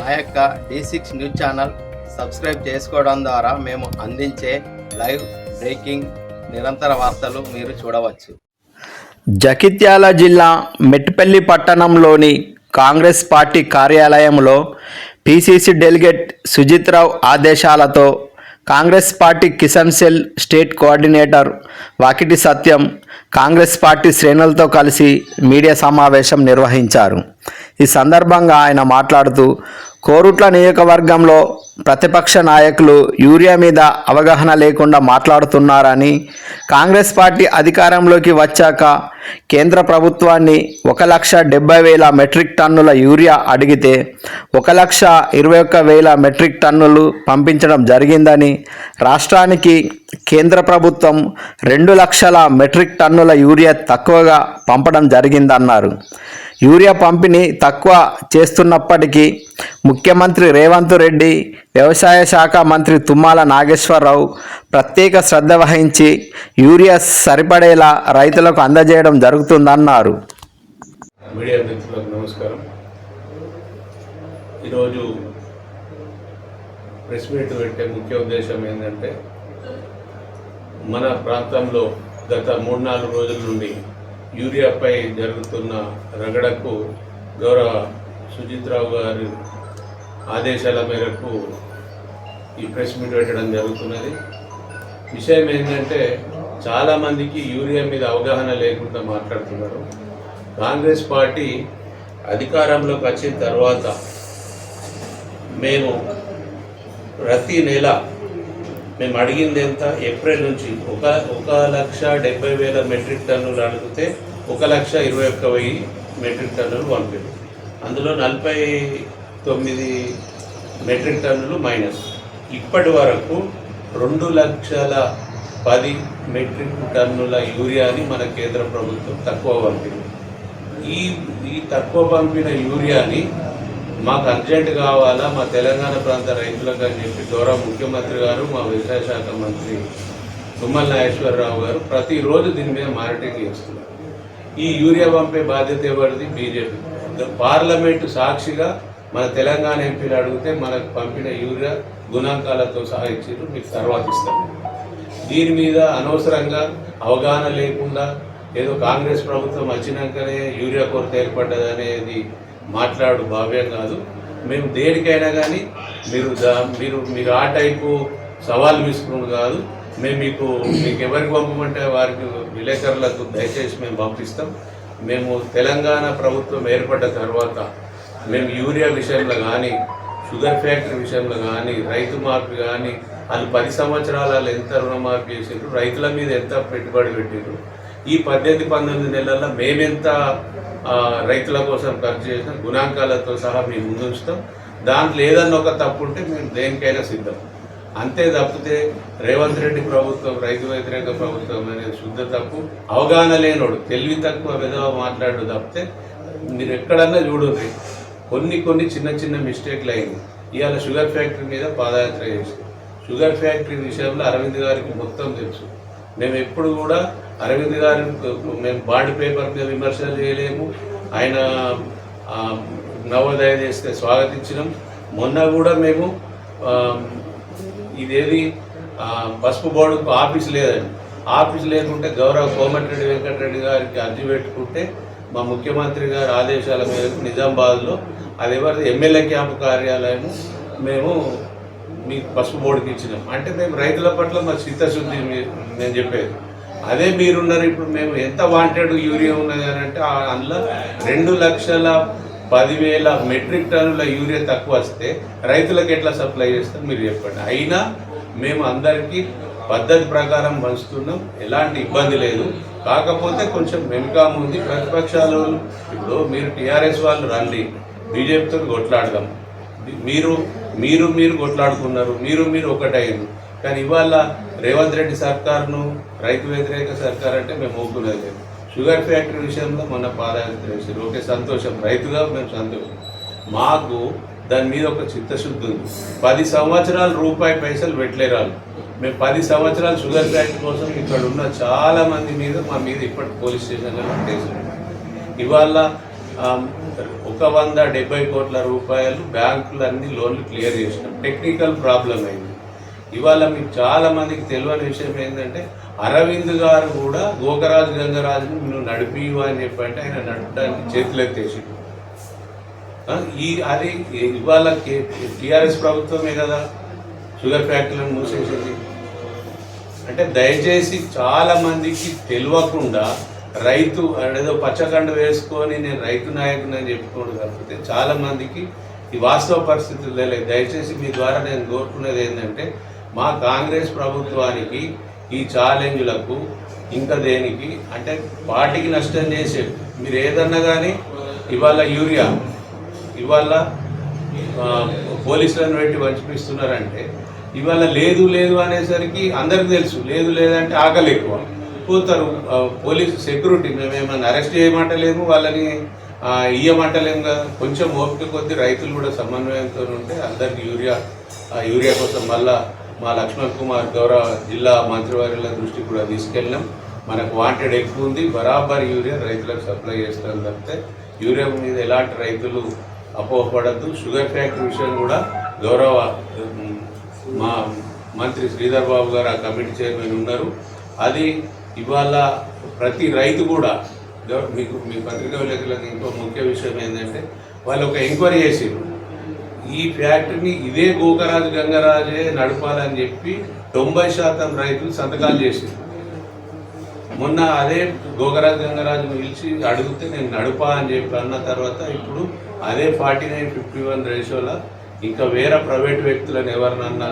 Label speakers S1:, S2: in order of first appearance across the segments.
S1: మా యొక్క D six news channel subscribe చేసుకోవడం ద్వారా మేము అందించే లైవ్ బ్రేకింగ్ నిరంతర వార్తలు మీరు చూడవచ్చు.
S2: జగిత్యాల జిల్లా మెట్పల్లి పట్టణంలోని కాంగ్రెస్ పార్టీ కార్యాలయంలో పిసిసి డెలిగేట్ సుజిత్ రావు ఆదేశాలతో Congress party Kisan cell state coordinator Vakiti Satyam Congress party శ్రేణులతో కలిసి మీడియా సమావేశం నిర్వహించారు. ఈ సందర్భంగా ఆయన మాట్లాడుతూ కోరుట్ల నియోజకవర్గంలో ప్రతిపక్ష నాయకులు యూరియా మీద అవగాహన లేకుండా మాట్లాడుతున్నారని కాంగ్రెస్ పార్టీ అధికారంలోకి వచ్చాక కేంద్ర ప్రభుత్వాన్ని ఒక లక్ష డెబ్బై వేల మెట్రిక్ టన్నుల యూరియా అడిగితే ఒక లక్ష ఇరవై ఒక్క వేల మెట్రిక్ టన్నులు పంపించడం జరిగిందని రాష్ట్రానికి కేంద్ర ప్రభుత్వం రెండు లక్షల మెట్రిక్ టన్నుల యూరియా తక్కువగా పంపడం జరిగిందన్నారు. యూరియా పంపిణీ తక్కువ చేస్తున్నప్పటికీ ముఖ్యమంత్రి రేవంత్ రెడ్డి వ్యవసాయ శాఖ మంత్రి తుమ్మాల నాగేశ్వరరావు ప్రత్యేక శ్రద్ధ వహించి యూరియా సరిపడేలా రైతులకు అందజేయడం జరుగుతుందన్నారు.
S3: మీడియా మిత్రులకు నమస్కారం. ఈరోజు ప్రెస్ మీట్ పెట్టే ముఖ్య ఉద్దేశం ఏంటంటే మన ప్రాంతంలో గత మూడు నాలుగు రోజుల నుండి యూరియాపై జరుగుతున్న రగడకు గౌరవ సుజిత్రావు గారు ఆదేశాల మేరకు ఈ ప్రెస్ మీట్ పెట్టడం జరుగుతున్నది. విషయం ఏంటంటే చాలామందికి యూరియా మీద అవగాహన లేకుండా మాట్లాడుతున్నారు. కాంగ్రెస్ పార్టీ అధికారంలోకి వచ్చిన తర్వాత మేము ప్రతి నెల మేము అడిగింది ఎంత? ఏప్రిల్ నుంచి ఒక ఒక లక్ష డెబ్బై వేల మెట్రిక్ టన్నులు అడిగితే ఒక లక్ష ఇరవై ఒక్క వెయ్యి మెట్రిక్ టన్నులు పంపారు అందులో నలభై తొమ్మిది మెట్రిక్ టన్నులు మైనస్. ఇప్పటి వరకు రెండు లక్షల పది మెట్రిక్ టన్నుల యూరియాని మన కేంద్ర ప్రభుత్వం తక్కువ పంపింది. ఈ ఈ తక్కువ పంపిన యూరియాని మాకు అర్జెంట్ కావాలా? మా తెలంగాణ ప్రాంత రైతులకు అని చెప్పి గౌరవ ముఖ్యమంత్రి గారు మా వ్యవసాయ శాఖ మంత్రి తుమ్మల నాగేశ్వరరావు గారు ప్రతిరోజు దీని మీద మానిటరింగ్ చేస్తున్నారు. ఈ యూరియా పంపే బాధ్యత ఎవరిది? బీజేపీ. పార్లమెంటు సాక్షిగా మన తెలంగాణ ఎంపీలు అడిగితే మనకు పంపిన యూరియా గుణాంకాలతో సహా ఇచ్చారు మీకు తర్వాత ఇస్తాం దీని మీద అనవసరంగా అవగాహన లేకుండా ఏదో కాంగ్రెస్ ప్రభుత్వం వచ్చినాకనే యూరియా కొరత ఏర్పడ్డదనేది మాట్లాడు భావ్యం కాదు. మేము దేనికైనా కానీ మీరు దా- మీరు మీరు ఆ టైపు సవాల్ విసుకుని కాదు. మేము మీకు మీకు ఎవరికి పంపమంటే వారికి విలేకరులకు దయచేసి మేము పంపిస్తాం. మేము తెలంగాణ ప్రభుత్వం ఏర్పడ్డ తర్వాత మేము యూరియా విషయంలో కానీ షుగర్ ఫ్యాక్టరీ విషయంలో కానీ రైతు మార్పు కానీ వాళ్ళు పది సంవత్సరాలు ఎంత రుణమాఫీ చేసిండ్రు రైతుల మీద ఎంత పెట్టుబడి పెట్టిండ్రు ఈ పద్దెనిమిది పంతొమ్మిది నెలల్లో మేమెంత రైతుల కోసం ఖర్చు చేసిన గుణాంకాలతో సహా మేము ముందుంచుతాం. దాంట్లో ఏదన్నా ఒక తప్పు ఉంటే మేము దేనికైనా సిద్ధం. అంతే తప్పితే రేవంత్ రెడ్డి ప్రభుత్వం రైతు వ్యతిరేక ప్రభుత్వం అనేది శుద్ధ తప్పు అవగాహన లేనోడు తెలివి తక్కువ విధవ మాట్లాడు తప్పితే మీరు ఎక్కడన్నా చూడండి కొన్ని కొన్ని చిన్న చిన్న మిస్టేక్లు అయింది ఇవాళ షుగర్ ఫ్యాక్టరీ మీద పాదయాత్ర చేసి షుగర్ ఫ్యాక్టరీ విషయంలో అరవింద్ గారికి మొత్తం తెలుసు. మేము ఎప్పుడు కూడా అరవింద్ గారి మేము బాండ్ పేపర్ మీద విమర్శలు చేయలేము. ఆయన నవోదయ చేస్తే స్వాగతించినాం. మొన్న కూడా మేము ఇదేది పసుపు బోర్డుకు ఆఫీస్ లేదండి. ఆఫీస్ లేకుంటే గౌరవ కోమటిరెడ్డి వెంకటరెడ్డి గారికి అర్జీ పెట్టుకుంటే మా ముఖ్యమంత్రి గారి ఆదేశాల మేరకు నిజామాబాద్లో అది ఎవరిది? ఎమ్మెల్యే క్యాంపు కార్యాలయము మేము మీకు పసుపు బోర్డుకి ఇచ్చినాం. అంటే మేము రైతుల పట్ల మా చిత్తశుద్ధి నేను చెప్పేది. అదే మీరున్నారు ఇప్పుడు మేము ఎంత వాంటెడ్ యూరియా ఉన్నది అని అంటే ఆ అందులో రెండు లక్షల పదివేల మెట్రిక్ టన్నుల యూరియా తక్కువ వస్తే రైతులకు ఎట్లా సప్లై చేస్తారు మీరు చెప్పండి. అయినా మేము అందరికీ పద్ధతి ప్రకారం పంచుతున్నాం. ఎలాంటి ఇబ్బంది లేదు. కాకపోతే కొంచెం వెనుకామ ఉంది. ప్రతిపక్షాలు ఇప్పుడు మీరు టీఆర్ఎస్ వాళ్ళు రండి. బీజేపీతో కొట్లాడదాం. మీరు మీరు మీరు కొట్లాడుకున్నారు. మీరు మీరు ఒకటైంది కానీ ఇవాళ రేవంత్ రెడ్డి సర్కార్ను రైతు వ్యతిరేక సర్కార్ అంటే మేము ఒప్పుకునేది లేదు. షుగర్ ఫ్యాక్టరీ విషయంలో మొన్న పాదయాత్ర చేశారు. ఓకే సంతోషం. రైతుగా మేము సంతోషం. మాకు దాని మీద ఒక చిత్తశుద్ధి ఉంది. పది సంవత్సరాలు రూపాయి పైసలు పెట్టలేరాలు మేము పది సంవత్సరాలు షుగర్ ఫ్యాక్టరీ కోసం ఇక్కడ ఉన్న చాలా మంది మీద మా మీద ఇప్పటి పోలీస్ స్టేషన్లో కేసులు. ఇవాళ ఒక వంద డెబ్బై కోట్ల రూపాయలు బ్యాంకులన్నీ లోన్లు క్లియర్ చేసినాం. టెక్నికల్ ప్రాబ్లం అయింది. ఇవాళ మీకు చాలా మందికి తెలియని విషయం ఏంటంటే అరవింద్ గారు కూడా గోకరాజు గంగరాజుని నువ్వు నడిపివు అని చెప్పంటే ఆయన నడపడానికి చేతులెత్తేసి ఈ అది ఇవాళ టిఆర్ఎస్ ప్రభుత్వమే కదా షుగర్ ఫ్యాక్టరీలను మూసేసింది. అంటే దయచేసి చాలా మందికి తెలియకుండా రైతు ఏదో పచ్చకండ వేసుకొని నేను రైతు నాయకుని అని చెప్పుకోడు కాకపోతే చాలా మందికి ఈ వాస్తవ పరిస్థితులు తెలియదు దయచేసి మీ ద్వారా నేను కోరుకునేది ఏంటంటే మా కాంగ్రెస్ ప్రభుత్వానికి ఈ ఛాలెంజ్లకు ఇంకా దేనికి అంటే పార్టీకి నష్టం చేసే మీరు ఏదన్నా కానీ ఇవాళ యూరియా ఇవాళ పోలీసులను పెట్టి వంచిపిస్తున్నారంటే ఇవాళ లేదు లేదు అనేసరికి అందరికి తెలుసు. లేదు లేదంటే ఆకలి ఎక్కువ. పోతారు పోలీసు సెక్యూరిటీ. మేమేమన్నా అరెస్ట్ చేయమంటలేము వాళ్ళని ఇయ్యమంటలేము కదా. కొంచెం ఓపిక కొద్ది రైతులు కూడా సమన్వయంతో ఉంటే అందరికి యూరియా యూరియా కోసం మళ్ళా మా లక్ష్మణ్ కుమార్ గౌరవ జిల్లా మంత్రివర్యుల దృష్టికి కూడా తీసుకెళ్ళినాం. మనకు వాంటెడ్ ఎక్కువ ఉంది. బరాబర్ యూరియా రైతులకు సప్లై చేస్తాం తప్పితే యూరియా మీద ఎలాంటి రైతులు అపోహపడద్దు. షుగర్ ఫ్యాక్టరీ విషయం కూడా గౌరవ మా మంత్రి శ్రీధర్ బాబు గారు ఆ కమిటీ చైర్మన్ ఉన్నారు. అది ఇవాళ ప్రతి రైతు కూడా మీకు మీ పత్రికా విలేకరులకు ఇంకో ముఖ్య విషయం ఏంటంటే వాళ్ళు ఒక ఎంక్వైరీ చేసారు ఈ ఫ్యాక్టరీని ఇదే గోకరాజు గంగరాజే నడపాలని చెప్పి తొంభై శాతం రైతులు సంతకాలు చేసారు మొన్న అదే గోకరాజు గంగరాజు పిలిచి అడిగితే నేను నడుపా అని చెప్పి అన్న తర్వాత ఇప్పుడు అదే ఫార్టీ నైన్ ఫిఫ్టీ వన్ రేషోలో ఇంకా వేరే ప్రైవేట్ వ్యక్తులను ఎవరినన్నా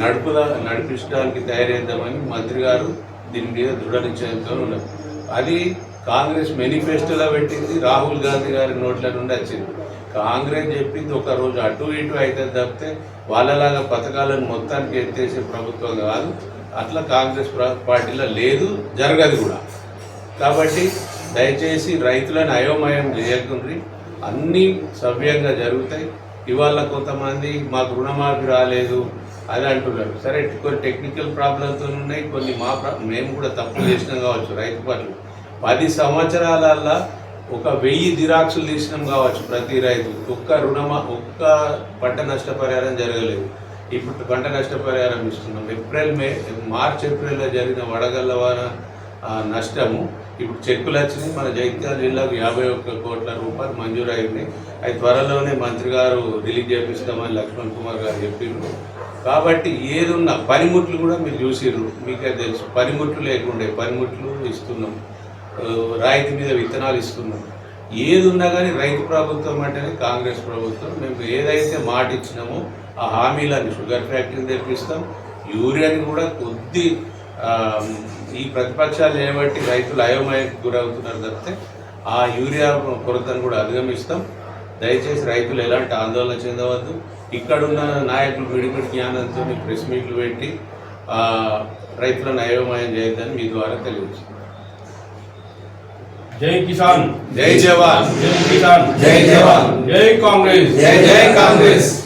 S3: నడుపుదా నడిపించడానికి తయారైద్దామని మంత్రి గారు దీని మీద దృఢ నిశ్చయంతో ఉన్నారు. అది కాంగ్రెస్ మేనిఫెస్టోలో పెట్టింది రాహుల్ గాంధీ గారి నోట్ల నుండి వచ్చింది. కాంగ్రెస్ చెప్పింది ఒక రోజు అటు ఇటు అయితే తప్పితే వాళ్ళలాగా పథకాలను మొత్తానికి ఎత్తేసే ప్రభుత్వం కాదు అట్లా కాంగ్రెస్ పార్టీలో లేదు జరగదు కూడా. కాబట్టి దయచేసి రైతులను అయోమయం చేయకుండా. అన్నీ సవ్యంగా జరుగుతాయి. ఇవాళ కొంతమంది మాకు రుణమాఫీ రాలేదు అది అంటున్నారు. సరే కొన్ని టెక్నికల్ ప్రాబ్లంతో ఉన్నాయి కొన్ని మా ప్రా- మేము కూడా తప్పులు చేసినాం కావచ్చు రైతు పనులు. పది సంవత్సరాలల్లా ఒక వెయ్యి జిరాక్సులు తీసినాం కావచ్చు ప్రతి రైతు. ఒక్క రుణమా ఒక్క పంట నష్టపరిహారం జరగలేదు. ఇప్పుడు పంట నష్టపరిహారం ఇస్తున్నాం. ఏప్రిల్ మే మార్చ్ ఏప్రిల్లో జరిగిన వడగళ్ళ వాన నష్టము. ఇప్పుడు చెక్కులు వచ్చినాయి మన జగిత్యాల జిల్లాకు యాభై ఒక్క కోట్ల రూపాయలు మంజూరు అయింది అది త్వరలోనే మంత్రి గారు రిలీజ్ చేపిస్తామని లక్ష్మణ్ కుమార్ గారు చెప్పిండ్రు. కాబట్టి ఏదున్నా పనిముట్లు కూడా మీరు చూసిర్రు. మీకే తెలుసు. పనిముట్లు లేకుండే పనిముట్లు ఇస్తున్నాం. రైతు రాయితీ మీద విత్తనాలు ఇస్తున్నాం. ఏది ఉన్నా కానీ రైతు ప్రభుత్వం అంటేనే కాంగ్రెస్ ప్రభుత్వం. మేము ఏదైతే మాట ఇచ్చినామో ఆ హామీలను షుగర్ ఫ్యాక్టరీని తెప్పిస్తాం. యూరియాని కూడా కొద్ది ఈ ప్రతిపక్షాలు చేయబట్టి రైతులు అయోమయానికి గురవుతున్నారు తప్పితే ఆ యూరియా కొరతను కూడా అధిగమిస్తాం. దయచేసి రైతులు ఎలాంటి ఆందోళన చెందవద్దు. ఇక్కడున్న నాయకులు విడిమిడి జ్ఞానంతో ప్రెస్ మీట్లు పెట్టి ఆ, రైతులను అయోమయం చేయొద్దని మీ ద్వారా తెలియజేస్తాం
S4: జై కిసాన్.
S1: జై జవాన్.
S4: జై కిసాన్.
S1: జై జవాన్.
S4: జై కాంగ్రెస్.
S1: జై జై కాంగ్రెస్.